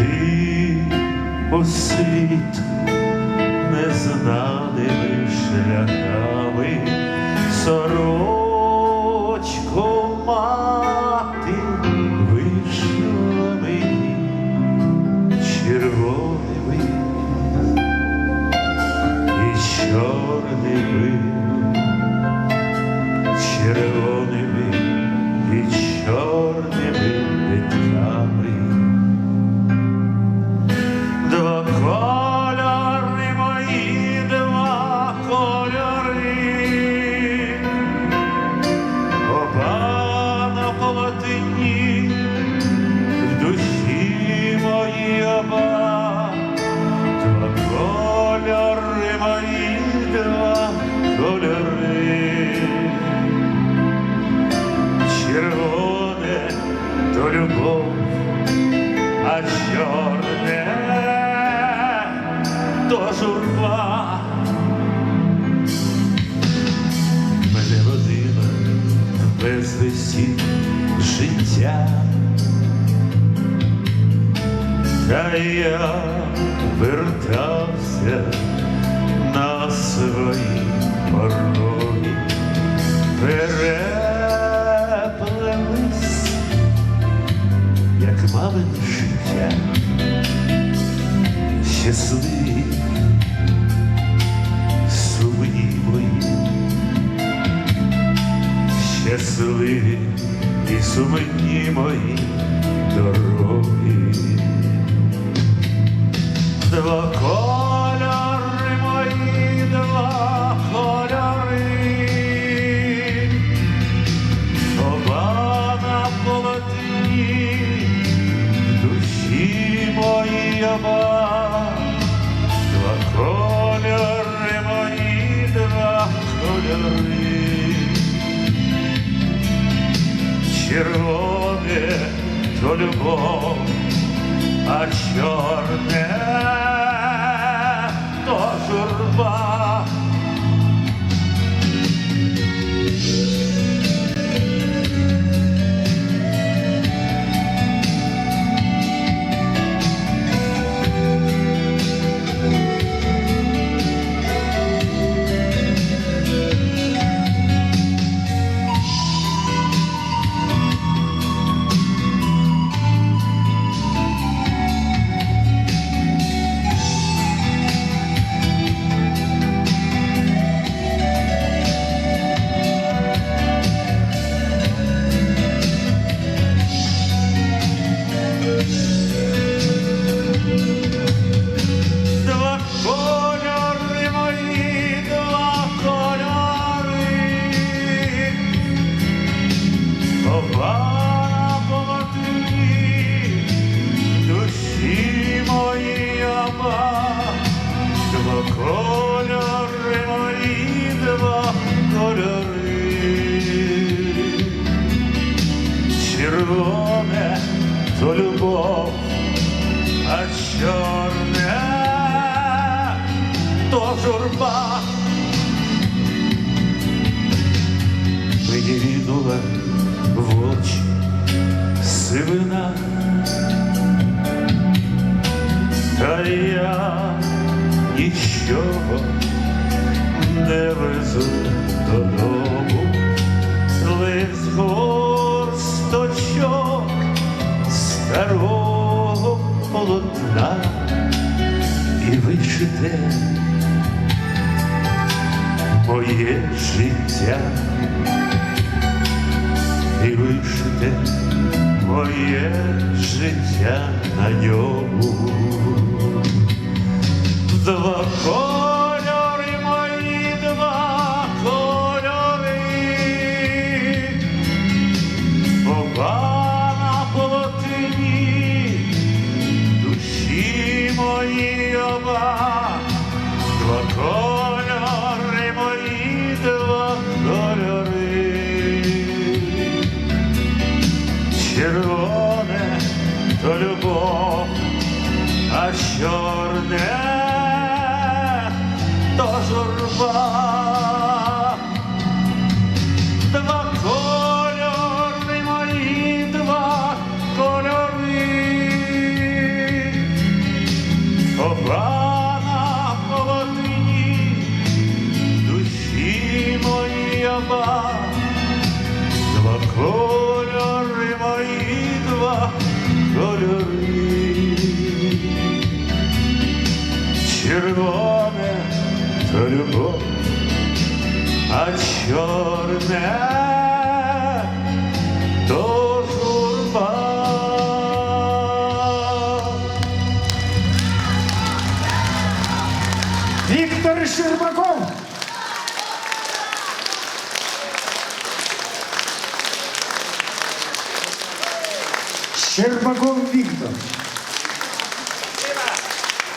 Піти у світ незнаними шляхами, сорочку мати вийшла мені червоними і чорними, червоними без весіль життя, та я вертався на свої пороги, переплелись як мамине життя, щасливі, щасливі і сумні мої дороги. Два кольори мої, два кольори. Оба на полотні, душі мої оба, два кольори мої, два кольори. Червоне то любов, а чорне то журба. Кольори мої, два кольори, червоне то любов а чорне то журба. Мені в очі сивина, та нічого не везу додому, лиш горсточок старого полотна і вишите моє життя, і вишите моє життя на ньому. Два кольори мої, два кольори. Оба до журба, два кольори мої, два кольори, Обана по душі мої оба, два кольори мої, два кольори. Червоні любов, а чорне то журба. Віктор Щербаков. Щербаков Віктор.